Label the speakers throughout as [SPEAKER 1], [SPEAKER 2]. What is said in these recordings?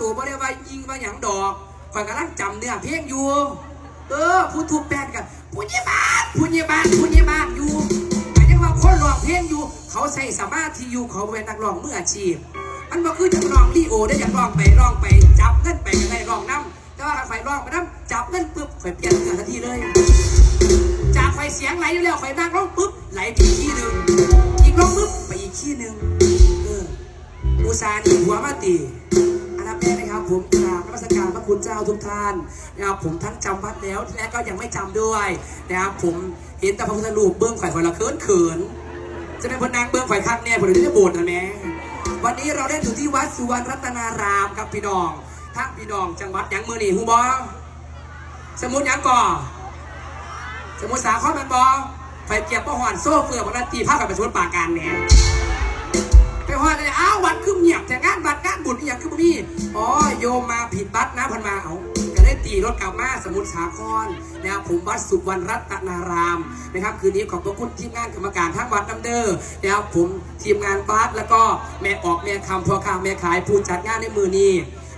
[SPEAKER 1] ตัวบ่ได้ว่ายิงว่าหยังดอกข่อยกำลังจำเนื้อเพลงอยู่ เออผู้ทุบแป้นกันผู้ยี่บานผู้ยี่บานผู้ยี่บานอยู่แต่ยังว่าคนร้องเพลงอยู่ เขาใส่สมาธิอยู่เขาเป็นนักร้องมืออาชีพ มันบ่คือจะร้องดีโอได้อยากร้องไปร้องไปจับเงินไปก็ได้ร้องน้ำแต่ว่าถ้าไฟร้องไปน้ำจับเงินปุ๊บข่อยเปลี่ยนเนื้อทันทีเลย จากไฟเสียงไหลอยู่แล้วไฟนั่งร้องปุ๊บไหลไปอีกที่หนึ่งอีกร้องปุ๊บไปอีกที่หนึ่งเอออุตส่าหนีหัวมาตี อันดับแรกนะครับผมกราบนมัสการพระคุณเจ้าทุกท่านนะครับผมทั้งจำวัดแล้วและก็ยังไม่จำด้วยนะครับผมเห็นแต่พระพุทธรูปเบื้องไข่ข่อยละเขินเขินจะเป็นพนนางเบื้องไข่คักเนี่ยผมเลยได้โบสถ์นะแม่วันนี้เราได้อยู่ที่วัดสุวรรณรัตนารามครับพี่น้องทั้งพี่น้องจังหวัดยังมือนี่ฮูบอสมุทรยังก่อสมุทรสาครมันบอไฟเกียบปะหอนโซ่เฟือกบนันตีภาคกับปสมุทรปราการเนี่ย ไปหอนเลยอ้าววัดคือเงียบแต่งานวัดงานบุญอย่างคือบ่มีอ๋อโยมมาผิดบัตรนะพันมาเอาก็ได้ตีรถกลับมาสมุทรสาครนะครับผมวัดสุวรรณรัตนารามนะครับคืนนี้ขอบพระคุณทีมงานกรรมการทั้งวัดน้ำเด้อนะครับผมทีมงานบัสแล้วก็แม่ออกแม่คำพ่อค้าแม่ขายผู้จัดงานในมือนี้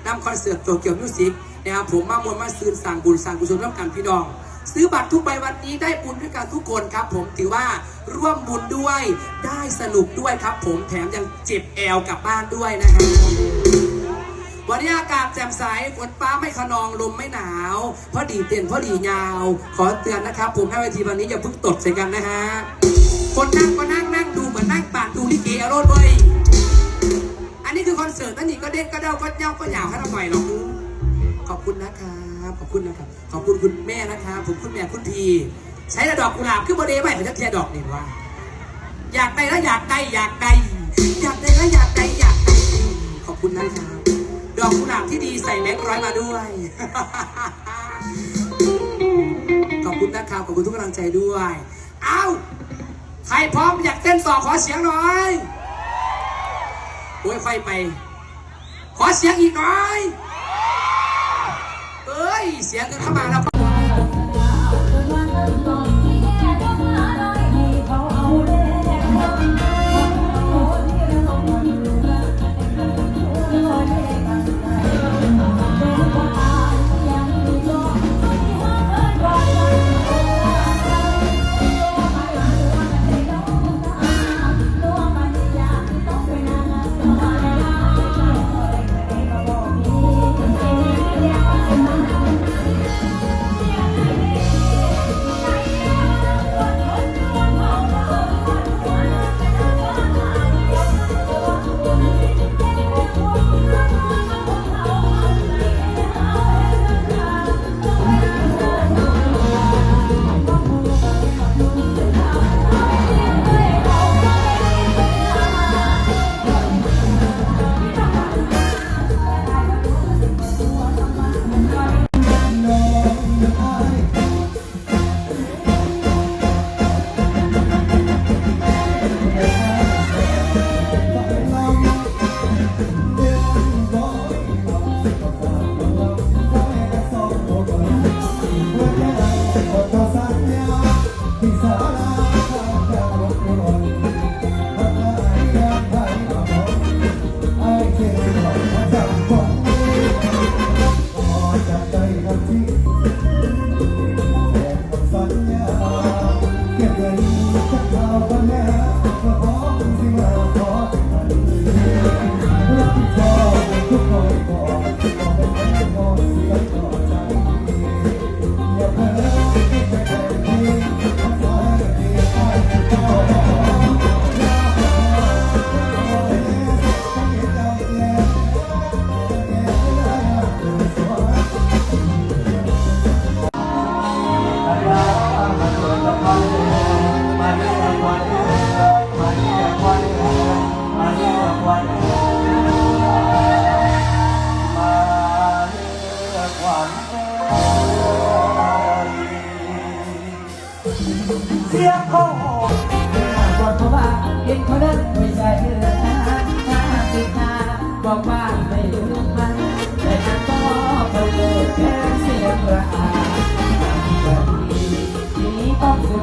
[SPEAKER 1] นำคอนเสิร์ตโตเกียวมิวสิกนะครับผมมามวลมาซืนสั่งบุญสั่งกุศลร่วมกันพี่น้อง ซื้อบัตรทุกใบวันนี้ได้บุญด้วยกันทุกคนครับ ผมถือว่าร่วมบุญด้วยได้สนุกด้วยครับ ผมแถมยังเจ็บแอลกลับบ้านด้วยนะฮะวันนี้อากาศแจ่มใสฝนฟ้าไม่ขนองลมไม่หนาวพอดีเต้นพอดียาว ขอเตือนนะครับ ผมหน้าเวทีวันนี้อย่าเพิ่งตดใส่กันนะฮะคนนั่งก็นั่งนั่งดูเหมือนนั่งปานดูลิเกอารมณ์เว้ยอันนี้คือคอนเสิร์ตนั่นนี่ก็เด็กก็เด้าก็เย้าก็หยาวให้เราหน่อยหรอกขอบคุณนะค รับขอบคุณนะครับ ขอบคุณคุณแม่นะครับผมคุณแม่คุณพีใช้ดอกกุหลาบขึ้นบนเดย์ใหมเขาจะเทียดอกนี่ว่า อยากได้แล้วอยากได้อยากได้อยากได้แล้วอยากได้อยากได้ขอบคุณนะครับดอกกุหลาบที่ดีใส่แบงค์ร้อยมาด้วย ขอบคุณนะครับขอบคุณทุกกำลังใจด้วยเอ้าใครพร้อมอยากเต้นต่อขอเสียงหน่อยโอ้ยไฟไป ขอเสียงอีกหน่อย เอ้ยเสีย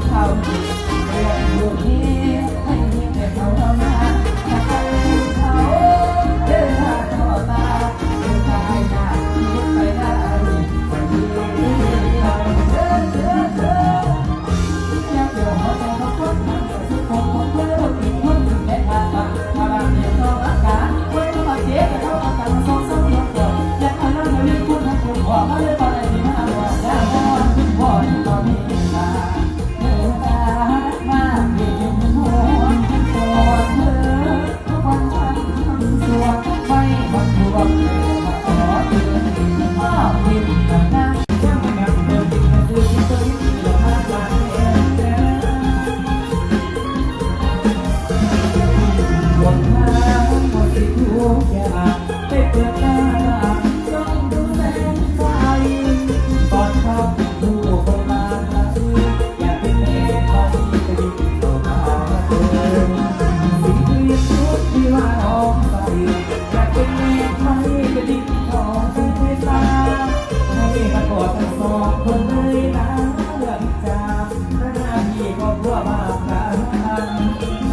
[SPEAKER 1] เขา
[SPEAKER 2] เรื่องนี้
[SPEAKER 3] Thank you.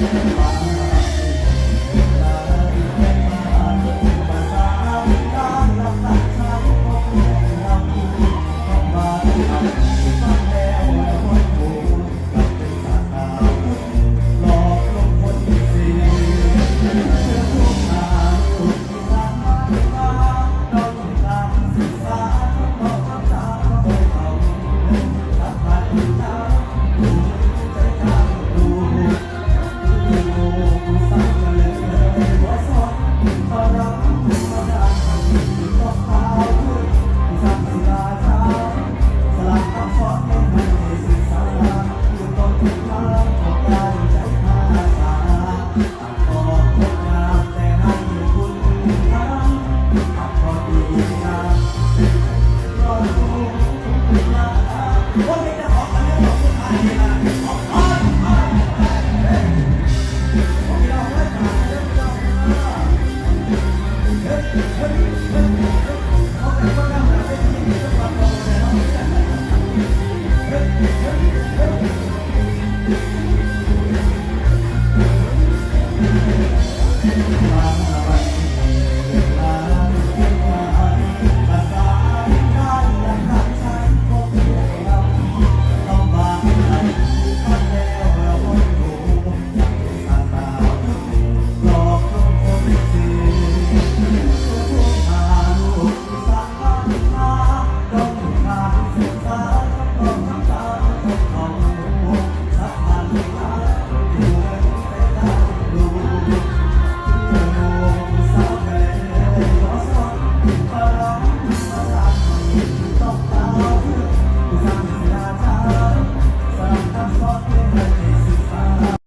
[SPEAKER 3] Thank you.